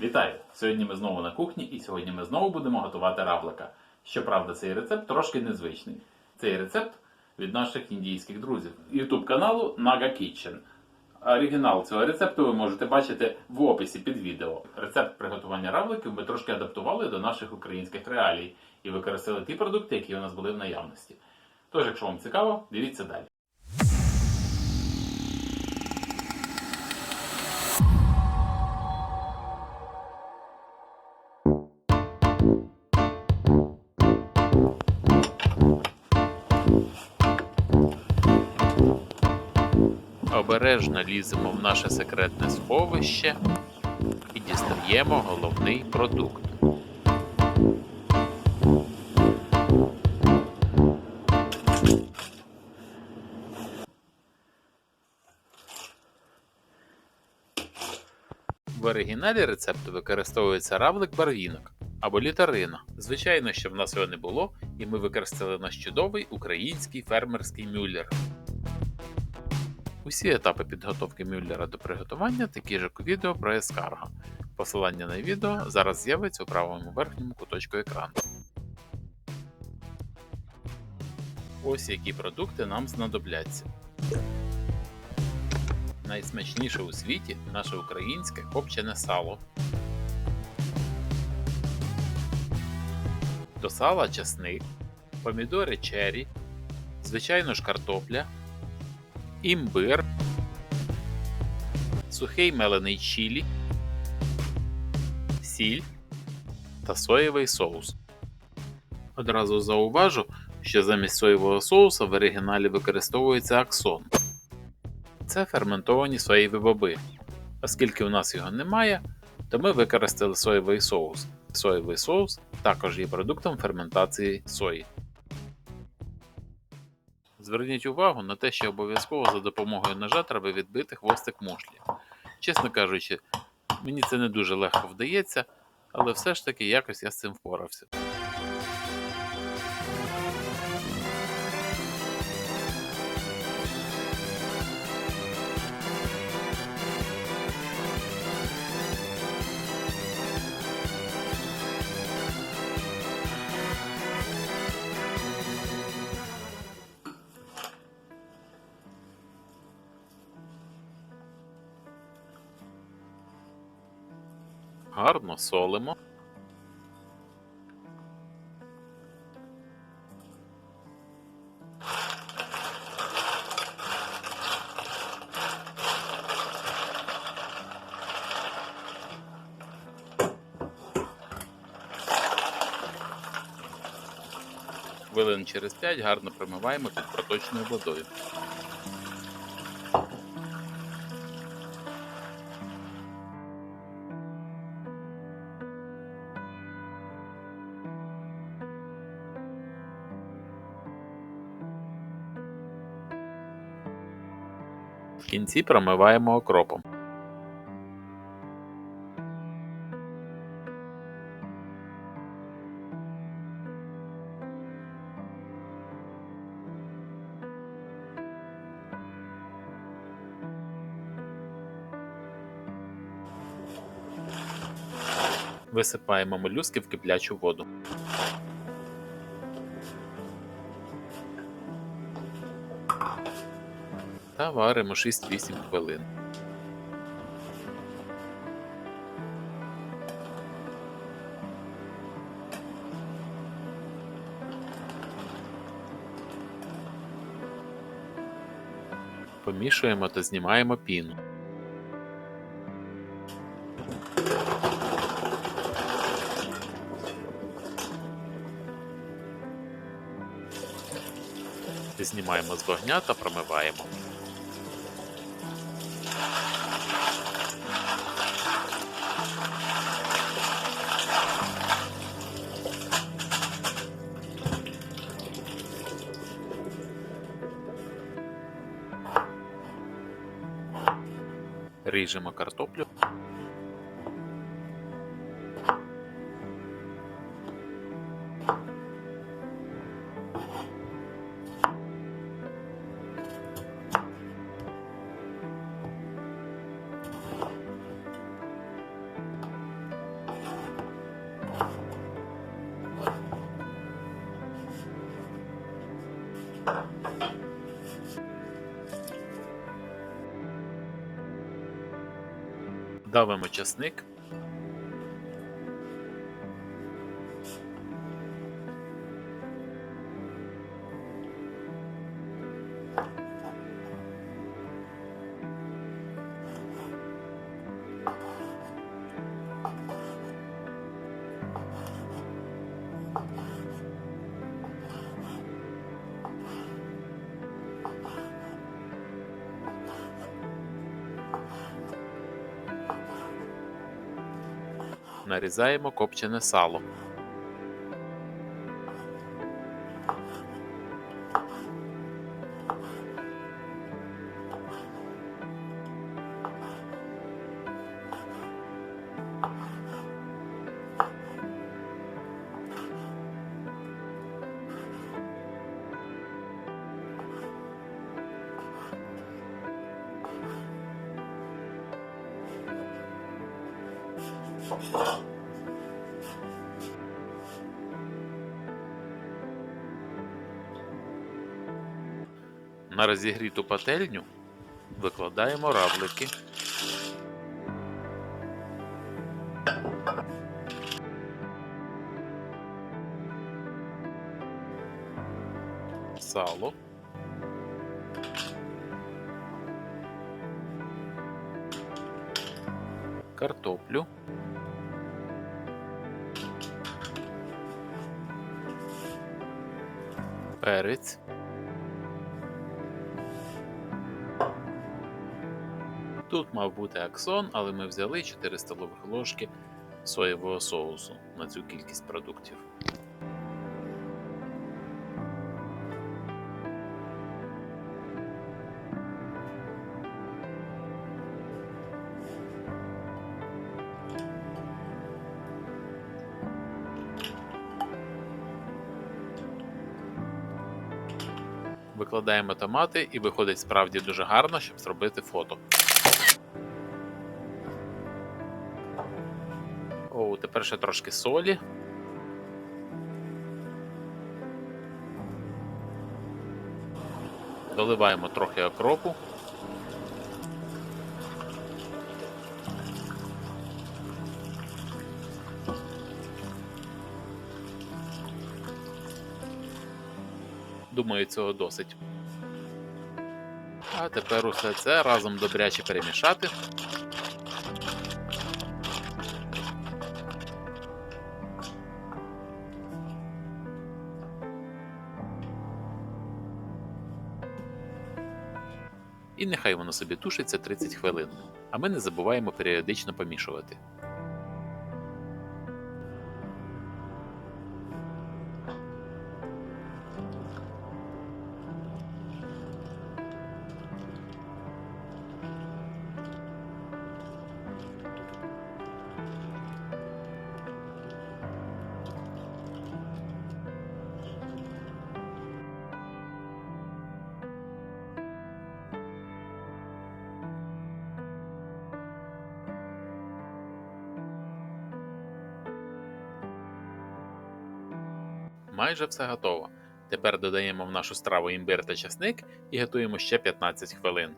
Вітаю! Сьогодні ми знову на кухні і сьогодні ми знову будемо готувати равлика. Щоправда, цей рецепт трошки незвичний. Цей рецепт від наших індійських друзів YouTube каналу Naga Kitchen. Оригінал цього рецепту ви можете бачити в описі під відео. Рецепт приготування равликів ми трошки адаптували до наших українських реалій і використали ті продукти, які у нас були в наявності. Тож, якщо вам цікаво, дивіться далі. Обережно ліземо в наше секретне сховище і дістаємо головний продукт. В оригіналі рецепту використовується равлик барвінок або літарина. Звичайно, що в нас його не було, і ми використали наш чудовий український фермерський мюллер. Усі етапи підготовки мюллера до приготування такі ж як у відео про ескарго. Посилання на відео зараз з'явиться у правому верхньому куточку екрану. Ось які продукти нам знадобляться. Найсмачніше у світі наше українське копчене сало. До сала часник, помідори черрі, звичайно ж картопля, імбир, сухий мелений чілі, сіль та соєвий соус. Одразу зауважу, що замість соєвого соуса в оригіналі використовується аксон. Це ферментовані соєві боби. Оскільки у нас його немає, то ми використали соєвий соус. Соєвий соус також є продуктом ферментації сої. Зверніть увагу на те, що обов'язково за допомогою ножа треба відбити хвостик мушлі. Чесно кажучи, мені це не дуже легко вдається, але все ж таки якось я з цим впорався. Гарно солимо. Хвилин через 5 гарно промиваємо під проточною водою. В кінці промиваємо окропом. Висипаємо молюски в киплячу воду. Та варимо 6-8 хвилин. Помішуємо та знімаємо піну. Знімаємо з вогня та промиваємо. Ріжемо картоплю. Давимо часник. Нарізаємо копчене сало. На розігріту пательню викладаємо равлики. Сало. Картоплю. Перець. Тут мав бути аксон, але ми взяли 4 столових ложки соєвого соусу на цю кількість продуктів. Викладаємо томати і виходить справді дуже гарно, щоб зробити фото. О, тепер ще трошки солі. Доливаємо трохи окропу. Думаю, цього досить. А тепер усе це разом добряче перемішати. І нехай воно собі тушиться 30 хвилин, а ми не забуваємо періодично помішувати. Майже все готово. Тепер додаємо в нашу страву імбир та часник і готуємо ще 15 хвилин.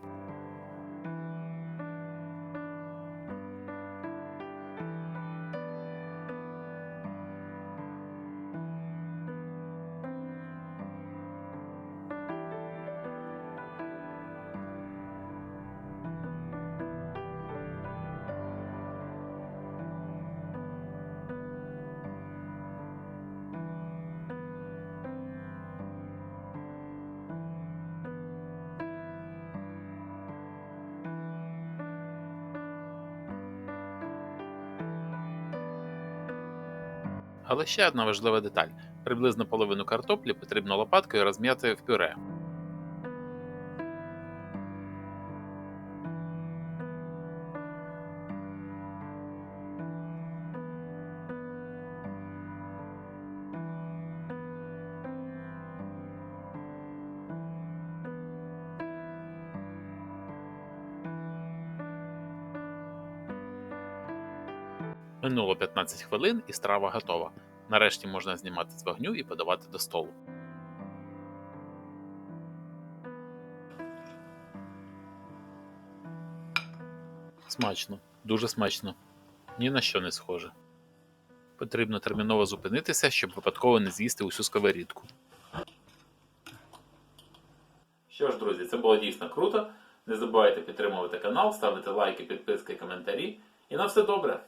Але ще одна важлива деталь: приблизно половину картоплі потрібно лопаткою розм'яти в пюре. Минуло 15 хвилин і страва готова. Нарешті можна знімати з вогню і подавати до столу. Смачно, дуже смачно, ні на що не схоже. Потрібно терміново зупинитися, щоб випадково не з'їсти усю сковорідку. Що ж, друзі, це було дійсно круто. Не забувайте підтримувати канал, ставити лайки, підписки, коментарі. І на все добре!